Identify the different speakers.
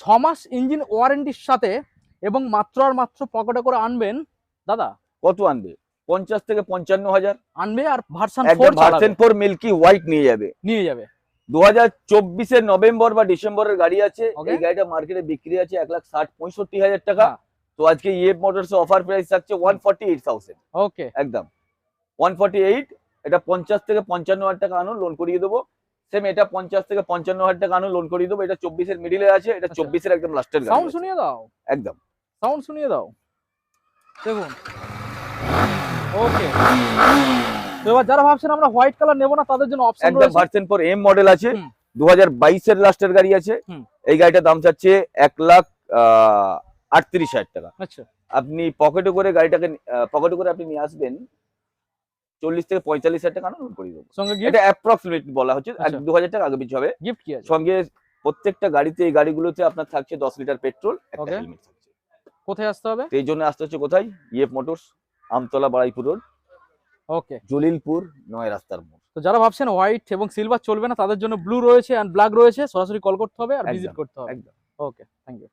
Speaker 1: ছ মাস ইঞ্জিন ওয়ারেন্টির সাথে এবং মাত্র আর মাত্র পকেটে করে আনবেন দাদা?
Speaker 2: কত আনবে? পঞ্চাশ থেকে পঞ্চান্ন হাজার।
Speaker 1: আনবে আর ভার্সন
Speaker 2: একদম
Speaker 1: ফোর
Speaker 2: মিল্কি হোয়াইট নিয়ে যাবে।
Speaker 1: নিয়ে যাবে।
Speaker 2: দু হাজার চব্বিশের নভেম্বর বা ডিসেম্বরের গাড়ি আছে। এই গাড়িটা মার্কেটে বিক্রি আছে এক লাখ ষাট পঁয়ষট্টি হাজার টাকা।
Speaker 1: হ্যাঁ।
Speaker 2: তো আজকে E F motors offer price থাকছে one forty eight thousand
Speaker 1: okay
Speaker 2: একদম। ওয়ান ফর্টি এইট এটা পঞ্চাশ থেকে পঞ্চান্ন হাজার টাকা আনুন লোন করিয়ে দেবো। সেম এটা পঞ্চাশ থেকে পঞ্চান্ন হাজার টাকা আনুন লোন করিয়ে দেবো। এটা চব্বিশের মিডিলে আছে এটা
Speaker 1: আচ্ছা।
Speaker 2: চব্বিশের একদম লাস্টের
Speaker 1: সাউন্ড শুনিয়ে দাও।
Speaker 2: একদম।
Speaker 1: সাউন্ড শুনিয়ে দাও। দেখুন। ওকে এবার যারা ভাবছেন আমরা হোয়াইট কালার নেব না তাদের জন্য অপশন
Speaker 2: একদম ভার্সেন ফোর এম মডেল আছে।
Speaker 1: হুম।
Speaker 2: দু হাজার বাইশের লাস্টের গাড়ি আছে। এই গাড়িটার দাম চাচ্ছে এক লাখ আহ, আটত্রিশ হাজার টাকা।
Speaker 1: আচ্ছা।
Speaker 2: আপনি পকেটে করে গাড়িটাকে পকেটে করে আপনি নিয়ে আসবেন। চল্লিশ থেকে পঁয়তাল্লিশ হাজার টাকা লোন করিয়ে দেবো।
Speaker 1: সঙ্গে
Speaker 2: এটা অ্যাপ্রক্সিমেট বলা হচ্ছে
Speaker 1: আচ্ছা।
Speaker 2: দু হাজার টাকা আগে পিছু হবে।
Speaker 1: গিফট কি আছে?
Speaker 2: সঙ্গে প্রত্যেকটা গাড়িতে এই গাড়িগুলোতে আপনার থাকছে দশ লিটার পেট্রোল একটা হেলমেট থাকছে।
Speaker 1: কোথায় আসতে হবে?
Speaker 2: এই জন্য আসতে হচ্ছে কোথায়? E F motors Amtala Baraipur road.
Speaker 1: Okay
Speaker 2: Jalilpur নয় রাস্তার মোড়।
Speaker 1: তো যারা ভাবছেন হোয়াইট এবং সিলভার চলবে না তাদের জন্য ব্লু রয়েছে এন্ড ব্ল্যাক রয়েছে সরাসরি কল করতে হবে আর ভিজিট করতে হবে।
Speaker 2: একদম।
Speaker 1: Okay thank you